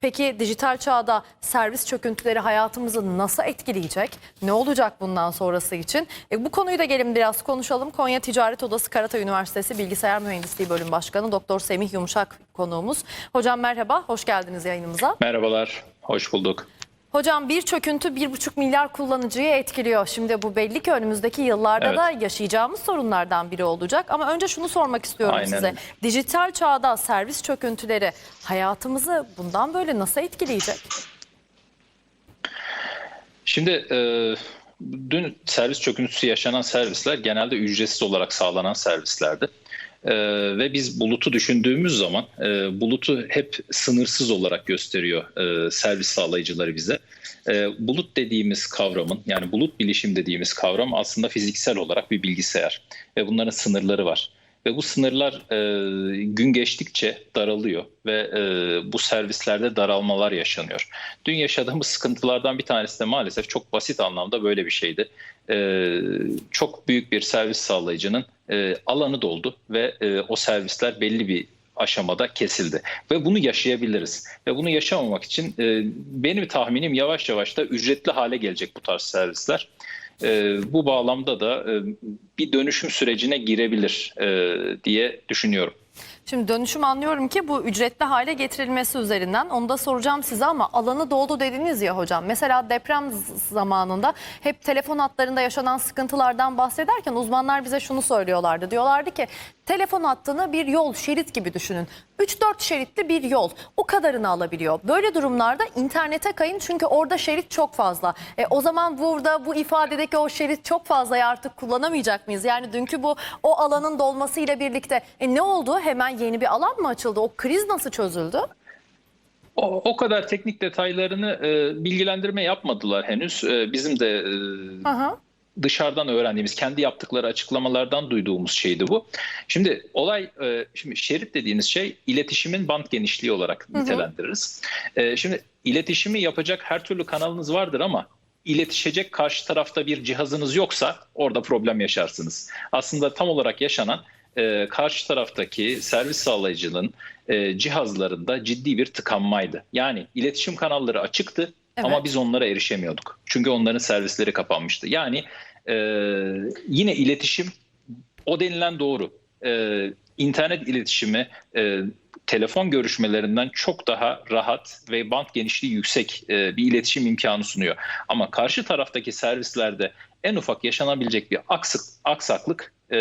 Peki dijital çağda servis çöküntüleri hayatımızı nasıl etkileyecek? Ne olacak bundan sonrası için? E, bu konuyu da gelin biraz konuşalım. Konya Ticaret Odası Karatay Üniversitesi Bilgisayar Mühendisliği Bölüm Başkanı Doktor Semih Yumuşak konuğumuz. Hocam merhaba, hoş geldiniz yayınımıza. Merhabalar, hoş bulduk. Hocam bir çöküntü 1,5 milyar kullanıcıyı etkiliyor. Şimdi bu belli ki önümüzdeki yıllarda Evet. da yaşayacağımız sorunlardan biri olacak. Ama önce şunu sormak istiyorum Aynen size. Dijital çağda servis çöküntüleri hayatımızı bundan böyle nasıl etkileyecek? Şimdi e, dün servis çöküntüsü yaşanan servisler genelde ücretsiz olarak sağlanan servislerdi. E, ve biz bulutu düşündüğümüz zaman e, bulutu hep sınırsız olarak gösteriyor e, servis sağlayıcıları bize. E, bulut dediğimiz kavramın yani bulut bilişim dediğimiz kavram aslında fiziksel olarak bir bilgisayar ve bunların sınırları var. Ve bu sınırlar e, gün geçtikçe daralıyor ve e, bu servislerde daralmalar yaşanıyor. Dün yaşadığımız sıkıntılardan bir tanesi de maalesef çok basit anlamda böyle bir şeydi. E, çok büyük bir servis sağlayıcının e, alanı doldu ve e, o servisler belli bir aşamada kesildi ve bunu yaşayabiliriz ve bunu yaşamamak için e, benim tahminim yavaş yavaş da ücretli hale gelecek bu tarz servisler. E, bu bağlamda da e, bir dönüşüm sürecine girebilir e, diye düşünüyorum. Şimdi dönüşüm anlıyorum ki bu ücretli hale getirilmesi üzerinden onu da soracağım size ama alanı doldu dediniz ya hocam. Mesela deprem zamanında hep telefon hatlarında yaşanan sıkıntılardan bahsederken uzmanlar bize şunu söylüyorlardı. Diyorlardı ki telefon hattını bir yol, şerit gibi düşünün. 3-4 şeritli bir yol o kadarını alabiliyor. Böyle durumlarda internete kayın çünkü orada şerit çok fazla. E, o zaman burada bu ifadedeki o şerit çok fazlayı artık kullanamayacak mıyız? Yani dünkü bu o alanın dolmasıyla birlikte e, ne oldu? Hemen yeni bir alan mı açıldı? O kriz nasıl çözüldü? O, o kadar teknik detaylarını e, bilgilendirme yapmadılar henüz. E, bizim de e, Aha. Dışarıdan öğrendiğimiz, kendi yaptıkları açıklamalardan duyduğumuz şeydi bu. Şimdi olay, e, şimdi şerit dediğiniz şey iletişimin band genişliği olarak nitelendiririz. E, Şimdi iletişimi yapacak her türlü kanalınız vardır ama iletişecek karşı tarafta bir cihazınız yoksa orada problem yaşarsınız. Aslında tam olarak yaşanan e, karşı taraftaki servis sağlayıcının e, cihazlarında ciddi bir tıkanmaydı. Yani iletişim kanalları açıktı Evet. ama biz onlara erişemiyorduk. Çünkü onların servisleri kapanmıştı. Yani e, yine iletişim o denilen doğru. E, internet iletişimi e, telefon görüşmelerinden çok daha rahat ve band genişliği yüksek e, bir iletişim imkanı sunuyor. Ama karşı taraftaki servislerde en ufak yaşanabilecek bir aksak, aksaklık e,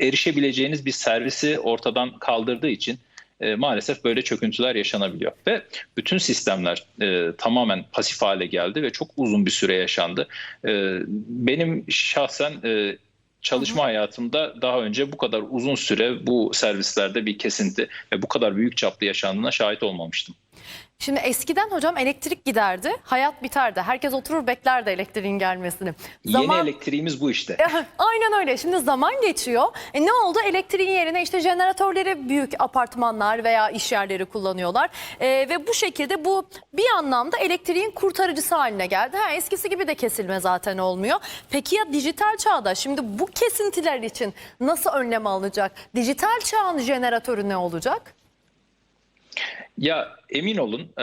erişebileceğiniz bir servisi ortadan kaldırdığı için e, maalesef böyle çöküntüler yaşanabiliyor. Ve bütün sistemler e, tamamen pasif hale geldi ve çok uzun bir süre yaşandı. E, benim şahsen e, çalışma hayatımda daha önce bu kadar uzun süre bu servislerde bir kesinti ve bu kadar büyük çaplı yaşandığına şahit olmamıştım. Şimdi eskiden hocam elektrik giderdi, hayat biterdi. Herkes oturur beklerdi elektriğin gelmesini. Yeni elektriğimiz bu işte. Aynen öyle. Şimdi zaman geçiyor. E ne oldu? Elektriğin yerine işte jeneratörleri büyük apartmanlar veya iş yerleri kullanıyorlar. E, ve bu şekilde bu bir anlamda elektriğin kurtarıcısı haline geldi. Ha, eskisi gibi de kesilme zaten olmuyor. Peki ya dijital çağda? Şimdi bu kesintiler için nasıl önlem alınacak? Dijital çağın jeneratörü ne olacak? Ya emin olun e,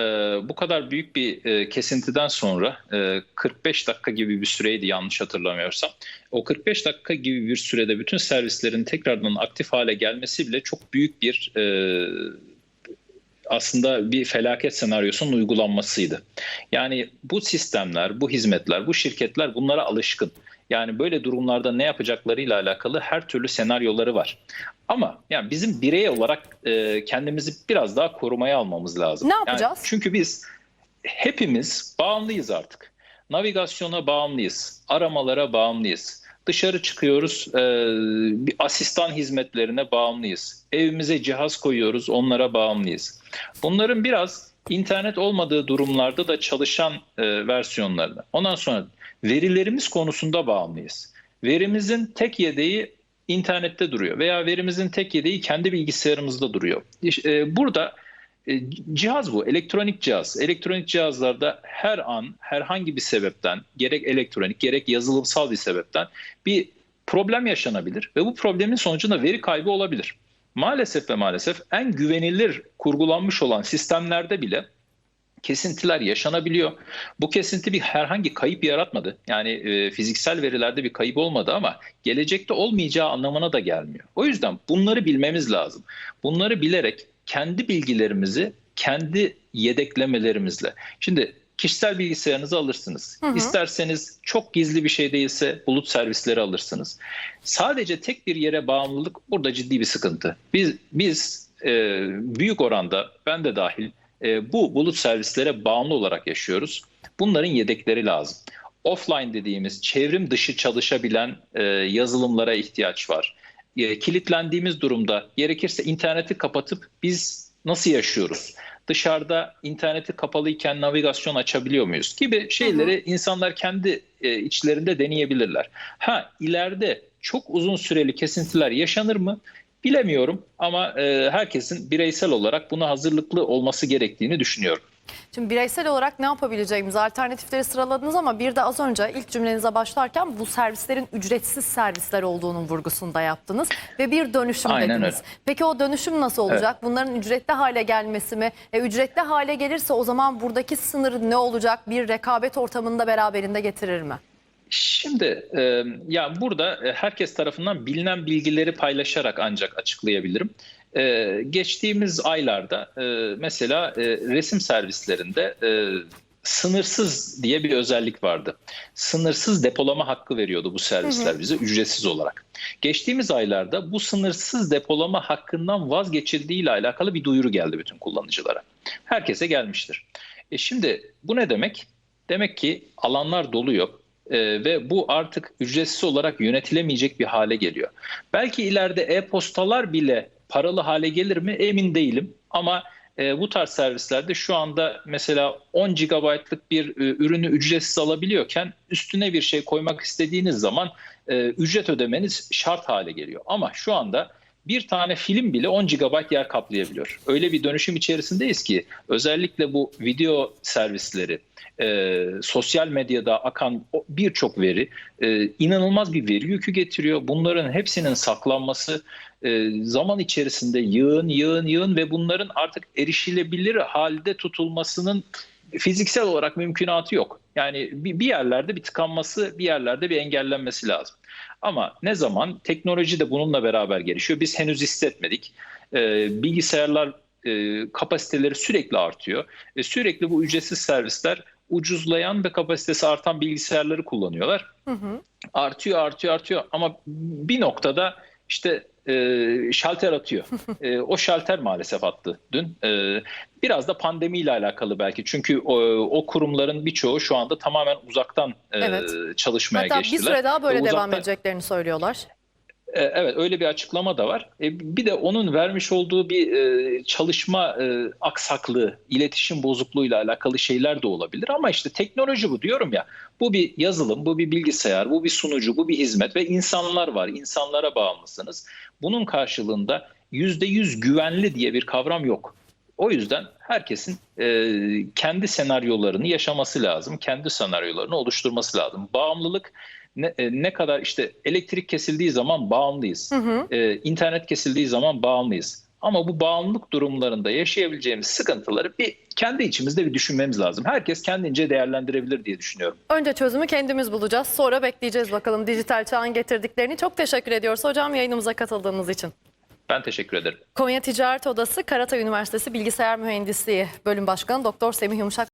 bu kadar büyük bir e, kesintiden sonra e, 45 dakika gibi bir süreydi yanlış hatırlamıyorsam. O 45 dakika gibi bir sürede bütün servislerin tekrardan aktif hale gelmesi bile çok büyük bir e, aslında bir felaket senaryosunun uygulanmasıydı. Yani bu sistemler, bu hizmetler, bu şirketler bunlara alışkın. Yani böyle durumlarda ne yapacaklarıyla alakalı her türlü senaryoları var. Ama yani bizim birey olarak e, kendimizi biraz daha korumaya almamız lazım. Ne Yani yapacağız? çünkü biz hepimiz bağımlıyız artık. Navigasyona bağımlıyız, aramalara bağımlıyız. Dışarı çıkıyoruz, e, bir asistan hizmetlerine bağımlıyız. Evimize cihaz koyuyoruz, onlara bağımlıyız. Bunların biraz internet olmadığı durumlarda da çalışan e, versiyonlarını. Ondan sonra verilerimiz konusunda bağımlıyız. Verimizin tek yedeği internette duruyor veya verimizin tek yedeği kendi bilgisayarımızda duruyor. E, burada e, cihaz bu, elektronik cihaz. Elektronik cihazlarda her an herhangi bir sebepten, gerek elektronik gerek yazılımsal bir sebepten bir problem yaşanabilir ve bu problemin sonucunda veri kaybı olabilir. Maalesef ve maalesef en güvenilir kurgulanmış olan sistemlerde bile kesintiler yaşanabiliyor. Bu kesinti bir herhangi kayıp yaratmadı. Yani e, fiziksel verilerde bir kayıp olmadı ama gelecekte olmayacağı anlamına da gelmiyor. O yüzden bunları bilmemiz lazım. Bunları bilerek kendi bilgilerimizi kendi yedeklemelerimizle. Şimdi kişisel bilgisayarınızı alırsınız. İsterseniz çok gizli bir şey değilse bulut servisleri alırsınız. Sadece tek bir yere bağımlılık burada ciddi bir sıkıntı. Biz biz e, büyük oranda ben de dahil e, bu bulut servislere bağımlı olarak yaşıyoruz. Bunların yedekleri lazım. Offline dediğimiz çevrim dışı çalışabilen e, yazılımlara ihtiyaç var. E, kilitlendiğimiz durumda gerekirse interneti kapatıp biz nasıl yaşıyoruz? Dışarıda interneti kapalıyken navigasyon açabiliyor muyuz? Gibi şeyleri insanlar kendi e, içlerinde deneyebilirler. Ha ileride çok uzun süreli kesintiler yaşanır mı? Bilemiyorum ama e, herkesin bireysel olarak buna hazırlıklı olması gerektiğini düşünüyorum. Şimdi bireysel olarak ne yapabileceğimiz alternatifleri sıraladınız ama bir de az önce ilk cümlenize başlarken bu servislerin ücretsiz servisler olduğunun vurgusunda yaptınız ve bir dönüşüm Aynen dediniz. öyle. Peki o dönüşüm nasıl olacak? Bunların ücretli hale gelmesi mi? E, ücretli hale gelirse o zaman buradaki sınır ne olacak? Bir rekabet ortamında beraberinde getirir mi? Şimdi e, ya burada e, herkes tarafından bilinen bilgileri paylaşarak ancak açıklayabilirim. E, geçtiğimiz aylarda e, mesela e, resim servislerinde e, sınırsız diye bir özellik vardı. Sınırsız depolama hakkı veriyordu bu servisler bize ücretsiz olarak. Geçtiğimiz aylarda bu sınırsız depolama hakkından vazgeçildiği ile alakalı bir duyuru geldi bütün kullanıcılara. Herkese gelmiştir. E şimdi bu ne demek? Demek ki alanlar doluyor. Ee, ve bu artık ücretsiz olarak yönetilemeyecek bir hale geliyor. Belki ileride e-postalar bile paralı hale gelir mi emin değilim ama e, bu tarz servislerde şu anda mesela 10 GB'lık bir e, ürünü ücretsiz alabiliyorken üstüne bir şey koymak istediğiniz zaman e, ücret ödemeniz şart hale geliyor. Ama şu anda bir tane film bile 10 GB yer kaplayabiliyor. Öyle bir dönüşüm içerisindeyiz ki özellikle bu video servisleri, e, sosyal medyada akan birçok veri e, inanılmaz bir veri yükü getiriyor. Bunların hepsinin saklanması e, zaman içerisinde yığın yığın yığın ve bunların artık erişilebilir halde tutulmasının fiziksel olarak mümkünatı yok. Yani bir yerlerde bir tıkanması, bir yerlerde bir engellenmesi lazım. Ama ne zaman teknoloji de bununla beraber gelişiyor. Biz henüz hissetmedik. Ee, bilgisayarlar e, kapasiteleri sürekli artıyor. E, sürekli bu ücretsiz servisler ucuzlayan ve kapasitesi artan bilgisayarları kullanıyorlar. Artıyor, artıyor, artıyor. Ama bir noktada işte e, şalter atıyor. E, o şalter maalesef attı dün. E, biraz da pandemiyle alakalı belki. Çünkü o, o kurumların birçoğu şu anda tamamen uzaktan e, Evet. çalışmaya Hatta geçtiler. bir süre daha böyle Ve devam uzaktan- edeceklerini söylüyorlar. E, Evet öyle bir açıklama da var. E, Bir de onun vermiş olduğu bir e, çalışma aksaklığı, iletişim bozukluğuyla alakalı şeyler de olabilir. Ama işte teknoloji bu diyorum ya. Bu bir yazılım, bu bir bilgisayar, bu bir sunucu, bu bir hizmet ve insanlar var. İnsanlara bağımlısınız. Bunun karşılığında %100 güvenli diye bir kavram yok. O yüzden herkesin e, kendi senaryolarını yaşaması lazım. Kendi senaryolarını oluşturması lazım. Bağımlılık ne, e, ne kadar işte elektrik kesildiği zaman bağımlıyız. E, internet kesildiği zaman bağımlıyız. Ama bu bağımlılık durumlarında yaşayabileceğimiz sıkıntıları bir kendi içimizde bir düşünmemiz lazım. Herkes kendince değerlendirebilir diye düşünüyorum. Önce çözümü kendimiz bulacağız. Sonra bekleyeceğiz bakalım dijital çağın getirdiklerini. Çok teşekkür ediyoruz hocam yayınımıza katıldığınız için. Ben teşekkür ederim. Konya Ticaret Odası Karatay Üniversitesi Bilgisayar Mühendisliği Bölüm Başkanı Doktor Semih Yumuşak